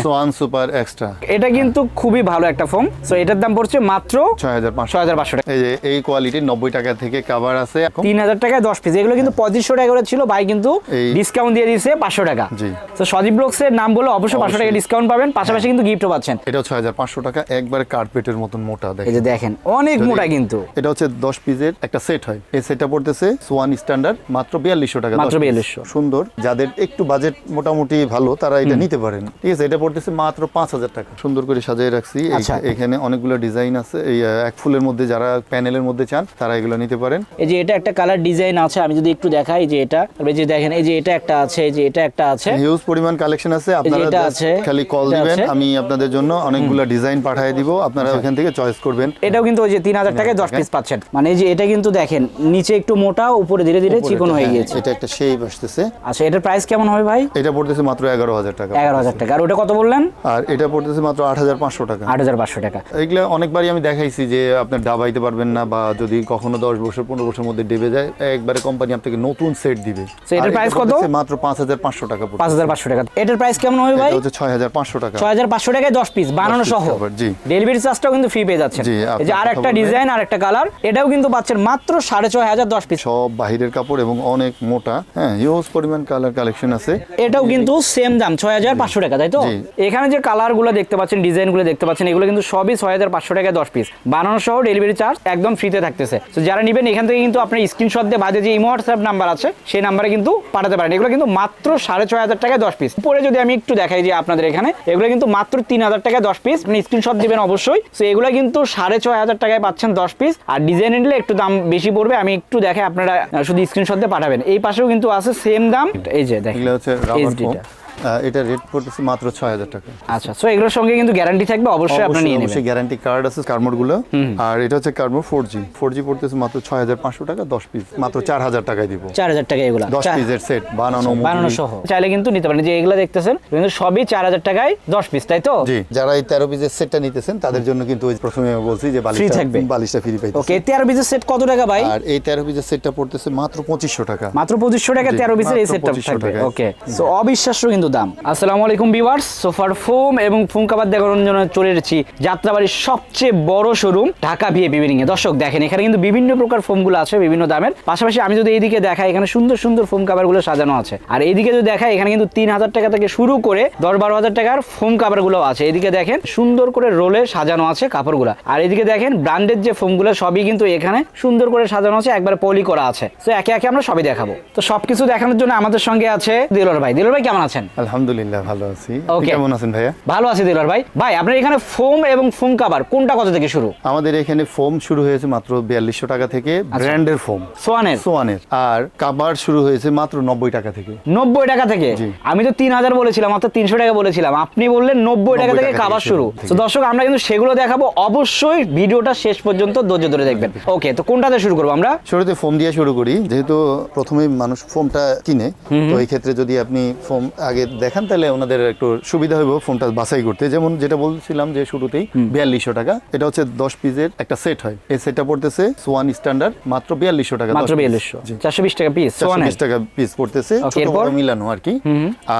Schwann super extra এটা কিন্তু খুবই ভালো একটা সো এটার দাম পড়ছে মাত্র ছয় হাজার পাঁচশো। হাজার পাঁচশো টাকা। এই যে এই কোয়ালিটির নব্বই টাকা থেকে কাভার আছে তিন হাজার টাকায় দশ পিস এগুলো কিন্তু পঁয়ত্রিশশো টাকা করে ছিল ভাই কিন্তু ডিসকাউন্ট দিয়ে দিয়েছে পাঁচশো টাকা। জি। তো এর নাম বলে অবশ্যই পাঁচশো টাকা ডিসকাউন্ট পাবেন পাশাপাশি কিন্তু গিফটও পাচ্ছেন। এটা ছয় হাজার পাঁচশো টাকা একবারে কার্পেটের মতন মোটা এই দেখেন যে দেখেন অনেক মোটা কিন্তু। এটা হচ্ছে দশ পিসের একটা সেট হয়। এই সেটটা পড়তেছে সোয়ান স্ট্যান্ডার্ড মাত্র বিয়াল্লিশশো টাকা মাত্র 10 piece। 4200 সুন্দর। যাদের একটু বাজেট মোটামুটি ভালো তারা এটা নিতে পারেন। ঠিক আছে এটা পড়তেছে মাত্র পাঁচ হাজার টাকা। সুন্দর করে সাজিয়ে রাখছি। আচ্ছা। এখানে অনেকগুলো ডিজাইন আছে। এই এক ফুলের মধ্যে যারা প্যানেলের মধ্যে চান তারা এগুলো নিতে পারেন। এই যে এটা একটা কালার ডিজাইন আছে আমি যদি একটু দেখাই যে এটা। তারপরে এই যে দেখেন এই যে এটা একটা আছে এই যে এটা একটা আছে। হিউজ পরিমাণ কালেকশন আছে। আপনারা আছে, খালি কল দিবেন আমি আপনাদের জন্য অনেকগুলো ডিজাইন পাঠিয়ে দিব। আপনারা ওখান থেকে চয়েস করবেন। এটাও কিন্তু ওই যে তিন হাজার টাকায় দশ পিস পাচ্ছেন। মানে এই যে এটা কিন্তু দেখেন নিচে একটু মোটা উপরে ধীরে ধীরে চিকন হয়ে হ্যাঁ, গিয়েছে। এটা একটা শেপ আসতেছে। আচ্ছা এটার প্রাইস কেমন হবে ভাই? এটা পড়তেছে মাত্র এগারো হাজার টাকা। এগারো হাজার টাকা। আর ওটা কত বললেন? আর এটা পড়তেছে মাত্র আট হাজার পাঁচশো টাকা। আট হাজার পাঁচশো টাকা। এগুলো অনেকবারই আমি দেখাইছি যে আপনার ডাবাইতে পারবেন না বা যদি কখনো দশ বছর পনেরো বছর মধ্যে ডেবে যায় একবারে কোম্পানি আপনাকে নতুন সেট দিবে। এটার price কত? মাত্র পাঁচ হাজার পাঁচশো টাকা পাঁচ হাজার পাঁচশো টাকা। এটার প্রাইস কেমন হবে ভাই? হচ্ছে ছয় হাজার পাঁচশো টাকা। ছয় হাজার পাঁচশো টাকায় দশ পিস বানানো সহ। জি। ডেলিভারি চার্জটাও কিন্তু ফ্রি পেয়ে যাচ্ছেন। জি, এই যে আর একটা ডিজাইন আর একটা কালার এটাও কিন্তু পাচ্ছেন মাত্র সাড়ে ছয় হাজার দশ পিস সব বাহিরের কাপড় এবং অনেক মোটা হ্যাঁ হিউজ পরিমাণ কালার কালেকশন আছে। এটাও কিন্তু সেম দাম ছয় হাজার পাঁচশো টাকা তাই তো। এখানে যে কালারগুলো দেখতে পাচ্ছেন ডিজাইনগুলো দেখতে পাচ্ছেন এগুলো কিন্তু সবই ছয় হাজার পাঁচশো টাকায় দশ পিস বানানো সহ ডেলিভারি চার্জ একদম ফ্রিতে থাকতেছে। তো যারা নেবেন এখান থেকে কিন্তু আপনার স্ক্রিনশট দিয়ে বাদে যে ইমো হোয়াটসঅ্যাপ নাম্বার আছে সেই নাম্বারে কিন্তু পাঠাতে পারেন। এগুলো কিন্তু মাত্র সাড়ে ছয় হাজার টাকায় দশ পিস পরে যদি আমি একটু দেখাই যে আপনাদের এখানে এগুলো কিন্তু মাত্র তিন হাজার টাকায় দশ পিস আপনি স্ক্রিনশট দিবেন অবশ্যই। তো এগুলো কিন্তু সাড়ে ছয় হাজার টাকায় পাচ্ছেন দশ পিস আর ডিজাইন নিলে একটু দাম বেশি পড়বে। আমি একটু দেখাই আপনারা শুধু স্ক্রিনশট দিয়ে পাঠাবেন। এই পাশেও কিন্তু আছে সেম দাম। এই যে দেখেন হচ্ছে। এটা রেট পড়তেছে মাত্র ছয় হাজার টাকা। আচ্ছা সো এগুলোর সঙ্গে কিন্তু গ্যারান্টি থাকবে অবশ্যই আপনারা নিয়ে নেবেন। অবশ্যই গ্যারান্টি কার্ড আছে কার্মোরগুলো আর এটা হচ্ছে কার্মোর ফোর জি ফোর জি পড়তেছে মাত্র ছয় হাজার পাঁচশো টাকা দশ পিস মাত্র চার হাজার টাকায় দিব। চার হাজার টাকা এগুলো। দশ পিসের সেট বানানো বানানো সহ চাইলে কিন্তু নিতে পারেন যে এগুলো দেখতেছেন কিন্তু সবই চার হাজার টাকায় দশ পিস তাই তো? জি। যারা এই তেরো পিসের সেটটা নিতেছেন তাদের জন্য কিন্তু ওই প্রথমে আমি বলছি যে বালিশটা থাকবে। বালিশটা ফ্রি পাইতে ওকে তেরো পিসের সেট কত টাকা ভাই? আর এই তেরো পিসের সেটটা পড়তেছে মাত্র পঁচিশশো টাকা। মাত্র পঁচিশশো টাকা তেরো পিসের এই সেটটা থাকবে। ওকে সো অবিশ্বাস্য কিন্তু দাম। আসসালামু আলাইকুম ভিউয়ার্স, সোফার ফোম এবং ফোম কাবার দেখানোর জন্য চলে এসেছি যাত্রাবাড়ির সবচেয়ে বড় শোরুম, ঢাকা ভিএপি বিল্ডিং এ। দর্শক, দেখেন, এখানে কিন্তু বিভিন্ন প্রকার ফোমগুলো আছে, বিভিন্ন দামের। পাশাপাশি আমি যদি এইদিকে দেখাই, এখানে সুন্দর সুন্দর ফোম কাভারগুলো সাজানো আছে। আর এইদিকে যদি দেখাই, এখানে কিন্তু তিন হাজার টাকা থেকে শুরু করে দশ বারো হাজার টাকার ফোম কাভারগুলো আছে। এইদিকে দেখেন, সুন্দর করে রোলে সাজানো আছে কাপড়গুলো। আর এইদিকে দেখেন ব্র্যান্ডেড যে ফোমগুলো, সবই কিন্তু এখানে সুন্দর করে সাজানো আছে, একবার পলি করা আছে। তো একে একে আমরা সবই দেখাবো। তো সবকিছু দেখানোর জন্য আমাদের সঙ্গে আছে দিলর ভাই। দিলর ভাই, কেমন আছেন? আলহামদুলিল্লাহ ভালো আছি। কেমন আছেন ভাইয়া? ভালো আছি দিলর ভাই। ভাই আপনার এখানে ফোম এবং ফোম কাভার কোনটা কত থেকে শুরু? আমাদের এখানে ফোম শুরু হয়েছে মাত্র বিয়াল্লিশশো টাকা থেকে আচ্ছা। ব্র্যান্ডের ফোম। সোয়ানের? সোয়ানের। আর কাবার শুরু হয়েছে মাত্র নব্বই টাকা থেকে। নব্বই টাকা থেকে? আমি তো তিন হাজার বলেছিলাম মাত্র তিনশো টাকা বলেছিলাম। আপনি বললেন নব্বই টাকা থেকে থেকে শুরু। তো দর্শক আমরা কিন্তু সেগুলো দেখাবো। অবশ্যই ভিডিওটা শেষ পর্যন্ত ধৈর্য ধরে দেখবেন। ওকে তো কোনটাতে শুরু করব আমরা? শুরুতে ফোম দিয়ে শুরু করি। যেহেতু প্রথমেই মানুষ ফোমটা কিনে তো এই ক্ষেত্রে যদি আপনি ফোম আগে দেখান তাহলে ওনাদের একটু সুবিধা হবে ফোনটা বাছাই করতে। যেমন যেটা বলছিলাম যে শুরুতেই বিয়াল্লিশশো টাকা এটা হচ্ছে দশ পিসের একটা সেট হয়। এই সেটটা পড়তেছে সোয়ান স্ট্যান্ডার্ড মাত্র বিয়াল্লিশশো টাকা মাত্র বিয়াল্লিশশো। চারশো বিশ টাকা পিস চারশো বিশ টাকা পিস পড়তেছে ছোট বড় মিলানো আর কি।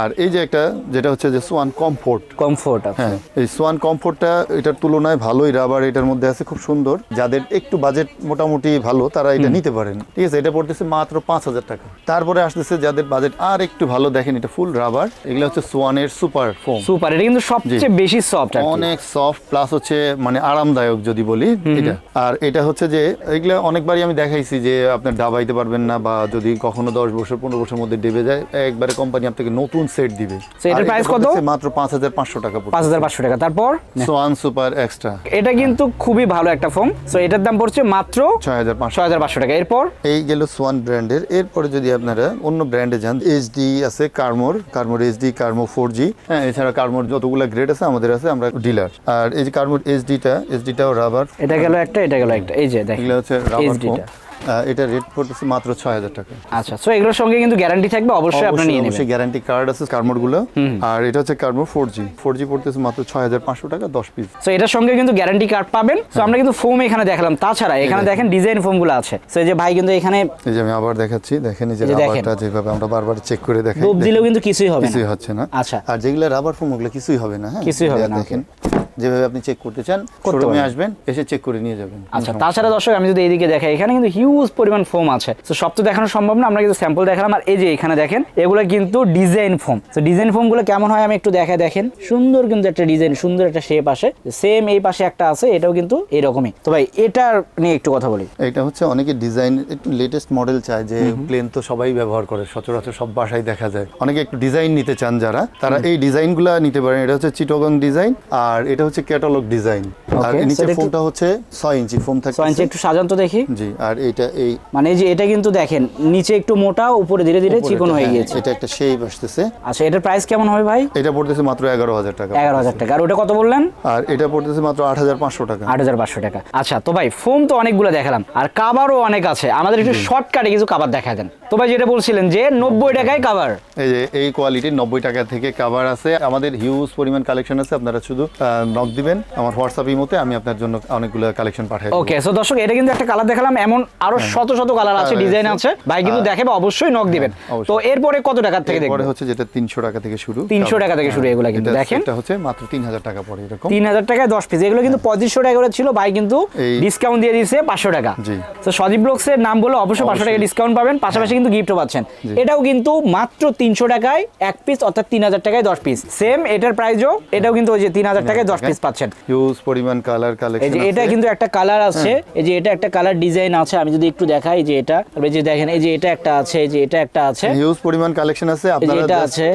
আর এই যে একটা যেটা হচ্ছে যে সোয়ান কমফোর্ট। কমফোর্ট হ্যাঁ এই সোয়ান কমফোর্টটা এটার তুলনায় ভালোই রাবার এটার মধ্যে আছে খুব সুন্দর। যাদের একটু বাজেট মোটামুটি ভালো তারা এটা নিতে পারেন। ঠিক আছে এটা পড়তেছে মাত্র পাঁচ হাজার টাকা। তারপরে আসতেছে যাদের বাজেট আর একটু ভালো দেখেন এটা ফুল রাবার এগুলো হচ্ছে সোয়ানের সুপার ফোম সুপার এটা কিন্তু সবচেয়ে বেশি সফট অনেক সফট প্লাস হচ্ছে মানে আরামদায়ক যদি বলি এটা। আর এটা হচ্ছে যে এগুলো অনেকবারই আমি দেখাইছি যে আপনার ডাবাইতে পারবেন না বা যদি কখনো দশ বছর পনেরো বছর মধ্যে ডেবে যায় একবারে কোম্পানি আপনাকে নতুন সেট দিবে। এটার price কত? মাত্র পাঁচ হাজার পাঁচশো টাকা পাঁচ হাজার পাঁচশো টাকা। তারপর? সোয়ান সুপার এক্সট্রা এটা কিন্তু খুবই ভালো একটা ফোন তো এটার দাম পড়ছে মাত্র ছয় হাজার পাঁচশো। ছয় হাজার পাঁচশো টাকা। এরপর? এই গেল সোয়ান ব্র্যান্ডের এরপরে যদি আপনারা অন্য ব্র্যান্ডে যান এইচডি আছে কার্মোর কার্মোর এইচডি কার্মো ফোর জি হ্যাঁ এছাড়া কার্মোর যতগুলো গ্রেড আছে আমাদের আছে আমরা ডিলার আর এই যে কার্মোর এইচডিটা এইচডিটাও রাবার এটা গেল একটা এটা গেল একটা। এই যে দেখেন এগুলো হচ্ছে রাবার এটা রেট পড়তেছে মাত্র ছয় হাজার টাকা। আচ্ছা সো এগুলোর সঙ্গে কিন্তু গ্যারান্টি থাকবে অবশ্যই আপনি নিয়ে নেবেন। গ্যারান্টি কার্ড আছে কার্মোডগুলো। আর এটা হচ্ছে কার্মোড ফোর জি ফোর জি পড়তেছে মাত্র ছয় হাজার পাঁচশো টাকা দশ পিস সো এটার সঙ্গে কিন্তু গ্যারান্টি কার্ড পাবেন। সো আমরা কিন্তু ফোম এখানে দেখালাম। তাছাড়া এখানে দেখেন ডিজাইন ফোমগুলো আছে। সো এই যে ভাই কিন্তু এখানে এই যে আমি আবার দেখাচ্ছি দেখেন এই যে রাবারটা যেভাবে আমরা বারবার চেক করে দেখাই ডুব দিলেও কিন্তু কিছুই হবে না। কিছুই হচ্ছে না। আচ্ছা। আর যেগুলো রাবার ফোম ওগুলো কিছুই হবে না হ্যাঁ? কিছুই হবে না, দেখেন। যেভাবে আপনি চেক করতে চান শোরুমে আসবেন এসে চেক করে নিয়ে যাবেন। আচ্ছা তাছাড়া দর্শক আমি যদি এইদিকে দেখাই এখানে কিন্তু হিউজ পরিমাণ ফোম আছে। তো সব তো দেখানো সম্ভব না আমরা কিন্তু স্যাম্পল দেখালাম। আর এই যে এখানে দেখেন এগুলো কিন্তু ডিজাইন ফোম তো ডিজাইন ফোমগুলো কেমন হয় আমি একটু দেখা দেখেন। সুন্দর কিন্তু একটা ডিজাইন সুন্দর একটা শেপ আসে। সেম এই পাশে একটা আছে এটাও কিন্তু এরকমই। তো ভাই এটার নিয়ে একটু কথা বলি। এটা হচ্ছে অনেকে ডিজাইন একটু লেটেস্ট মডেল চায় যে প্লেন তো সবাই ব্যবহার করে সচরাচর সব বাসায় দেখা যায়। অনেকে একটু ডিজাইন নিতে চান যারা তারা এই ডিজাইন ডিজাইনগুলো নিতে পারেন। এটা হচ্ছে চিটগং ডিজাইন আর এটা হচ্ছে ক্যাটালগ ডিজাইন আর Okay, নিচে so এটা একটু- ফোমটা হচ্ছে ছয় ইঞ্চি ফোম থাকে আনছি একটু সাজান তো দেখি। জি আর এটা এই মানে এই যে এটা কিন্তু দেখেন নিচে একটু মোটা উপরে ধীরে ধীরে চিকন হয়ে হ্যাঁ, গিয়েছে। এটা একটা শেপ আসতেছে। আচ্ছা এটার প্রাইস কেমন হবে ভাই? এটা পড়তেছে মাত্র এগারো হাজার টাকা। এগারো হাজার টাকা। আর ওটা কত বললেন? আর এটা পড়তেছে মাত্র আট হাজার পাঁচশো টাকা। আট হাজার পাঁচশো টাকা। আচ্ছা তো ভাই ফোম তো অনেকগুলো দেখালাম। আর কাবারও অনেক আছে। আমাদের একটু শর্টকাটে কিছু কাবার দেখা দেন। তো ভাই যেটা বলছিলেন যে নব্বই টাকায় কাবার এই যে এই কোয়ালিটির নব্বই টাকা থেকে কাভার আছে। আমাদের হিউজ পরিমাণ কালেকশন আছে। আপনারা শুধু নক দিবেন। আমার হোয়াটসঅ্যাপ ইমোতে আমি আপনার জন্য অনেকগুলো কালেকশন পাঠাই ওকে সো দর্শক এটা কিন্তু একটা কালার দেখালাম। এমন আরও শত শত কালার আছে ডিজাইন আছে। আছে। ভাই কিন্তু আর- দেখাবে অবশ্যই নক দিবেন। তো এরপরে কত টাকার থেকে দেখবেন হচ্ছে যেটা তিনশো টাকা থেকে শুরু। 300 টাকা থেকে শুরু এগুলা কিন্তু, দেখেন। এটা হচ্ছে মাত্র তিন হাজার টাকা পড়ে এরকম। তিন হাজার টাকায় দশ পিস এগুলো কিন্তু পঁয়ত্রিশশো টাকা করে ছিল। ভাই কিন্তু ডিসকাউন্ট দিয়ে দিয়েছে পাঁচশো টাকা। জি। তো সদীপ ব্লগস এর নাম বলে অবশ্যই পাঁচশো টাকা ডিসকাউন্ট পাবেন। পাশাপাশি কিন্তু গিফটও পাচ্ছেন। এটাও কিন্তু মাত্র তিনশো টাকায় এক পিস অর্থাৎ তিন হাজার টাকায় দশ পিস সেম এটার প্রাইসও এটাও কিন্তু ওই যে তিন হাজার টাকায় দশ পিস পাচ্ছেন হিউজ পরিমাণ কালার কালেকশন এটা কিন্তু একটা কালার আছে এই যে এটা একটা কালার ডিজাইন আছে আমি যদি একটু দেখাই যে এটা যে দেখেন এই যে এটা একটা আছে এই যে এটা একটা আছে হিউজ পরিমাণ কালেকশন আছে আপনারা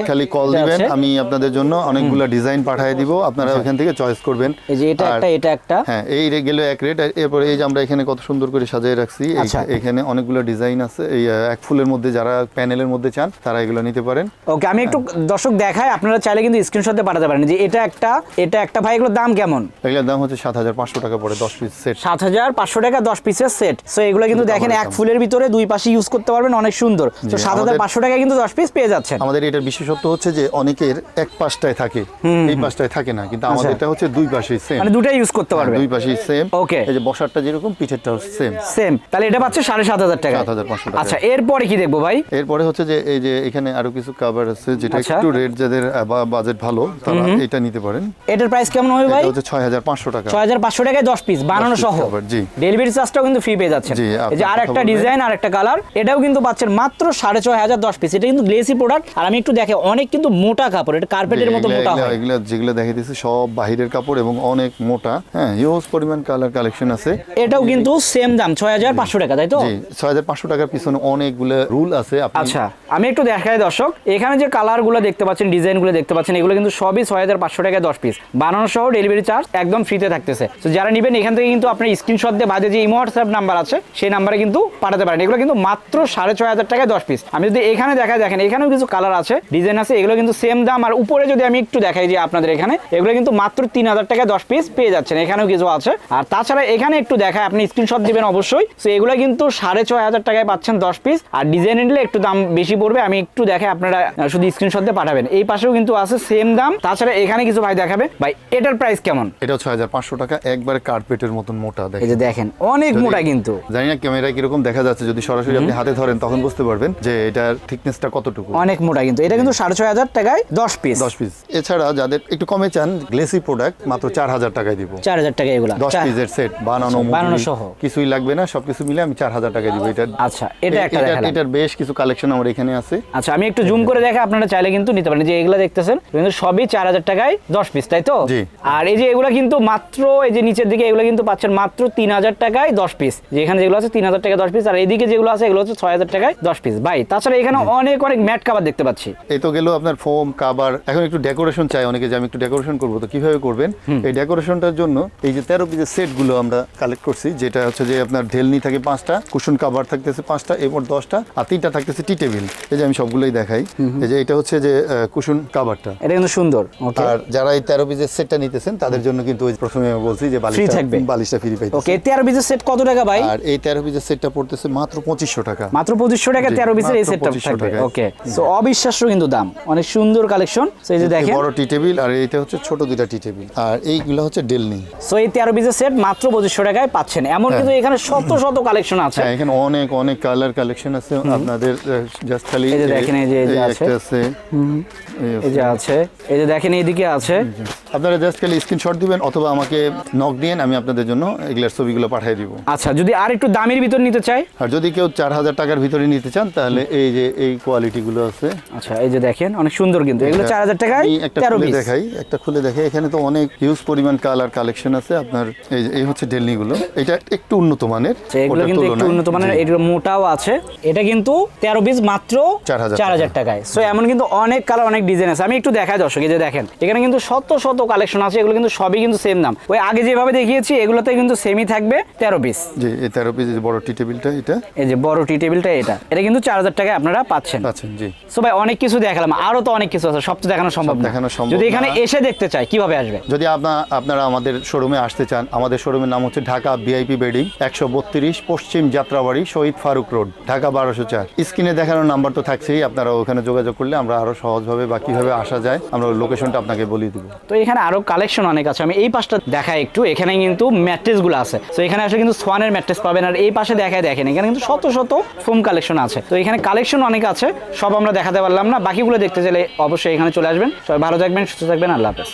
খালি কল দিবেন আমি আপনাদের জন্য অনেকগুলো ডিজাইন পাঠিয়ে দিব আপনারা ওখান থেকে চয়েস করবেন এই যে এটা একটা এটা একটা হ্যাঁ এই গেল এক রেট এরপরে এই যে আমরা এখানে কত সুন্দর করে সাজিয়ে রাখছি আচ্ছা। এখানে অনেকগুলো ডিজাইন আছে এই এক ফুলের মধ্যে যারা প্যানেলের মধ্যে চান তারা এগুলো নিতে পারেন ওকে আমি একটু দর্শক দেখাই আপনারা চাইলে কিন্তু স্ক্রিনশটে পাঠাতে পারেন যে এটা একটা এটা একটা ভাই এগুলোর দাম কেমন? এগুলোর দাম হচ্ছে সাত হাজার পাঁচশো টাকা পড়ে দশ পিস সেট সাত হাজার পাঁচশো টাকা দশ পিসের সেট সো এগুলো কিন্তু দেখেন এক ফুলের ভিতরে দুই পাশে ইউজ করতে পারবেন অনেক সুন্দর। তো সাত হাজার পাঁচশো টাকায় কিন্তু দশ পিস পেয়ে যাচ্ছেন। আমাদের এটার বিশেষত্ব হচ্ছে যে অনেকের এক পাশটায় থাকে। এই পাশটায় থাকে না কিন্তু আমাদের এটা হচ্ছে দুই পাশেই সেম মানে দুটাই ইউজ করতে পারবেন দুই পাশেই সেম Okay. এই যে বসারটা যেরকম পিঠেরটাও সেম সেম তাহলে এটা পাচ্ছে সাড়ে সাত হাজার টাকা। 7,500 টাকায়। আচ্ছা এরপরে কি দেখব ভাই? এরপরে হচ্ছে যে এই যে এখানে আরও কিছু কাভার আছে যেটা আচ্ছা। একটু রেট যাদের বাজেট ভালো তারা এটা নিতে পারেন। এটার প্রাইস কেমন হবে ভাই? হচ্ছে ছয় হাজার পাঁচশো টাকা। ছয় হাজার পাঁচশো টাকায় দশ পিস বানানো সহ। জি। ডেলিভারি চার্জটাও কিন্তু ফ্রি পেয়ে যাচ্ছেন। এই যে ডিজাইন আর একটা কালার এটাও কিন্তু পাচ্ছেন মাত্র সাড়ে ছয় হাজার দশ পিস এটা কিন্তু গ্লেসি প্রোডাক্ট আর আমি একটু দেখে অনেক কিন্তু মোটা কাপড় এটা কার্পেটের মতো মোটা হয়। এগুলো যেগুলো সব বাহিরের কাপড় এবং অনেক মোটা। হ্যাঁ হিউজ পরিমাণ কালার কালেকশন আছে। এটাও কিন্তু সেম দাম ছয় হাজার পাঁচশো টাকা তাই তো? জি ছয় হাজার পাঁচশো টাকার পিছনে অনেকগুলো রুল আছে। আপনি আচ্ছা আমি একটু দেখাই দর্শক। এখানে যে কালারগুলো দেখতে পাচ্ছেন ডিজাইনগুলো দেখতে পাচ্ছেন এগুলো কিন্তু সবই ছয় হাজার পাঁচশো টাকায় দশ পিস বানানো সহ ডেলিভারি চার্জ একদম ফ্রিতে থাকতেছে। তো যারা নেবেন, এখান থেকে কিন্তু আপনার স্ক্রিনশট দিয়ে বাদে যে ইমো হোয়াটসঅ্যাপ নাম্বার আছে, সেই নাম্বারে কিন্তু পাঠাতে পারেন। এগুলো কিন্তু মাত্র সাড়ে ছয় হাজার টাকায় দশ পিস আমি যদি এখানে দেখাই, দেখেন, এখানেও কিছু কালার আছে ডিজাইন আছে, এগুলো কিন্তু সেম দাম। আর উপরে যদি আমি একটু দেখাই যে আপনাদের এখানে, এগুলো কিন্তু মাত্র তিন হাজার টাকায় দশ পিস পেয়ে যাচ্ছেন। এখানেও কিছু আছে। আর তাছাড়া এখানে একটু দেখায় আপনি স্ক্রিনশট দিবেন অবশ্যই। তো এগুলো কিন্তু সাড়ে ছয় হাজার টাকায় পাচ্ছেন দশ পিস আর ডিজাইন নিলে একটু দাম বেশি পড়বে। আমি একটু দেখাই, আপনারা শুধু স্ক্রিনশট দিয়ে পাঠাবেন। এই পাশেও কিন্তু আছে সেম দাম। তাছাড়া এখানে কিছু ভাই দেখাবে। ভাই এটার প্রাইস কেমন? এটা ছয় হাজার পাঁচশো টাকা একবারে কার্পেটের মতন মোটা এই দেখেন যে দেখেন অনেক মোটা কিন্তু। জানি না ক্যামেরায় কীরকম দেখা যাচ্ছে যদি সরাসরি আপনি হাতে ধরেন তখন বুঝতে পারবেন যে এটার থিকনেসটা কতটুকু। অনেক মোটা কিন্তু। এটা কিন্তু সাড়ে ছয় হাজার টাকায় দশ পিস দশ পিস এছাড়া যাদের একটু কমে চান গ্লেসি প্রোডাক্ট মাত্র চার হাজার টাকায় দিব। চার হাজার টাকা এগুলো। দশ পিসের সেট বানানো বানানো সহ। কিছুই লাগবে না সবকিছু মিলে আমি চার হাজার টাকা দিব। এটা আচ্ছা এটা একটা দেখালাম। এটার বেশ কিছু কালেকশন আমার এখানে আছে। আচ্ছা আমি একটু জুম করে দেখে আপনারা চাইলে কিন্তু নিতে পারেন। যে এগুলো দেখতেছেন কিন্তু সবই চার হাজার টাকায় দশ পিস তাই তো? জি। আর এই যে এগুলো কিন্তু মাত্র এই যে নিচের দিকে এগুলো কিন্তু পাচ্ছেন মাত্র তিন হাজার টাকায় দশ পিস যেখানে যেগুলো আছে তিন হাজার টাকায় দশ পিস আর এইদিকে যেগুলো আছে এগুলো হচ্ছে ছয় হাজার টাকায় দশ পিস ভাই তাছাড়া এখানে অনেক অনেক ম্যাট কাভার দেখতে পাচ্ছি। এই তো গেল আপনার ফোম কাবার এখন একটু ডেকোরেশন চাই অনেকে যে আমি একটু ডেকোরেশন করব তো কীভাবে করবেন? এই ডেকোরেশনটার জন্য এই যে তেরো পিসের সেটগুলো আমরা কালেক্ট করছি যেটা হচ্ছে যে আপনার ঢেলনি থাকে পাঁচটা কুশন কাভার থাকতেছে পাঁচটা এরপর দশটা আর তিনটা থাকতেছে টি টেবিল এই যে আমি সবগুলোই দেখাই। এই যে এটা হচ্ছে যে কুশন কাভারটা এটা কিন্তু সুন্দর। আর যারা এই তেরো পিসের সেটটা বালিশটা নিতেছেন তাদের জন্য কিন্তু ওই প্রথমে আমি বলছি যে বালিশটা থাকবে? বালিশটা ফ্রি পাইতে ওকে তেরো পিসের সেট কত টাকা ভাই? আর এই তেরো পিসের সেটটা পড়তেছে মাত্র পঁচিশশো টাকা। মাত্র পঁচিশশো টাকা জি, তেরো পিসের এই সেটটা থাকবে। ওকে তো অবিশ্বাস্য কিন্তু দাম। অনেক সুন্দর কালেকশন এই যে দেখেন। বড় টি টেবিল আর এইটা হচ্ছে ছোট দুইটা টি টেবিল আর এইগুলো হচ্ছে ডেলনি সো এই তেরো পিসের সেট মাত্র পঁচিশশো টাকায় পাচ্ছেন। এমন কিন্তু এখানে শত শত কালেকশন আছে। হ্যাঁ এখানে অনেক অনেক কালার কালেকশন আছে। আপনাদের জাস্ট খালি এই যে দেখেন, এই যে- আছে। এই যে আছে। এই যে দেখেন এইদিকে আছে। আপনারা জাস্ট খালি স্ক্রিনশট দিবেন অথবা আমাকে নক দিয়েন আমি আপনাদের জন্য এগুলার ছবিগুলো পাঠিয়ে দিব। আচ্ছা যদি আর একটু দামের ভিতর নিতে চাই? আর যদি কেউ চার হাজার টাকার ভিতরে নিতে চান তাহলে এই যে এই কোয়ালিটিগুলো আছে। আচ্ছা এই যে দেখেন অনেক সুন্দর কিন্তু। এগুলো চার হাজার টাকায় একটা খুলে দেখাই একটা খুলে দেখাই। এখানে তো অনেক হিউজ পরিমাণ কালার কালেকশন আছে। আপনার এই যে এই হচ্ছে ডেলনি গুলো এটা একটু উন্নত মানের আচ্ছা, এগুলো কিন্তু একটু উন্নত মানের। এগুলো মোটাও আছে। এটা কিন্তু তেরো পিস মাত্র 4000 চার হাজার টাকায়। সো এমন কিন্তু অনেক কালার অনেক ডিজাইন আছে। আমি একটু দেখাই দর্শক এই যে দেখেন। এখানে কিন্তু শত শত কালেকশন আছে এগুলো কিন্তু সবই কিন্তু সেম দাম। ওই আগে যেভাবে দেখিয়েছি এগুলোতে কিন্তু সেমই থাকবে তেরো পিস জি এই তেরো পিস বড় টি টেবিলটা এটা? এই যে বড় টি টেবিলটা এটা। এটা কিন্তু চার হাজার টাকায় আপনারা পাচ্ছেন। আছেন জি। সো ভাই অনেক কিছু দেখালাম। আরও তো অনেক কিছু আছে সব তো দেখানো সম্ভব দেখানো সম্ভব যদি এখানে এসে দেখতে চাই কীভাবে আসবে? যদি আপনার আপনারা আমাদের শোরুমে আসতে চান আমাদের শোরুমের নাম হচ্ছে ঢাকা বিআইপি বেডিং একশো বত্রিশ পশ্চিম যাত্রাবাড়ি শহীদ ফারুক রোড ঢাকা বারোশো চার। স্ক্রিনে দেখানোর নাম্বার তো থাকছেই আপনারা ওখানে যোগাযোগ করলে আমরা আরও সহজভাবে বা কীভাবে আসা যায় আমরা লোকেশনটা আপনাকে বলিয়ে দিব। তো এখানে আরও কালেকশন অনেক আছে। আমি এই পাশটা দেখাই একটু, এখানে কিন্তু ম্যাট্রেসগুলো আছে। তো এখানে আসলে কিন্তু সোয়ানের ম্যাট্রেস পাবেন, আর এই পাশে দেখায় দেখেন, এখানে কিন্তু শত শত ফোম কালেকশন আছে। তো এখানে কালেকশন অনেক আছে, সব আমরা দেখাতে পারলাম না। বাকিগুলো দেখতে চাইলে অবশ্যই এখানে চলে আসবেন। সবাই ভালো থাকবেন, সুস্থ থাকবেন, আল্লাহ হাফেজ।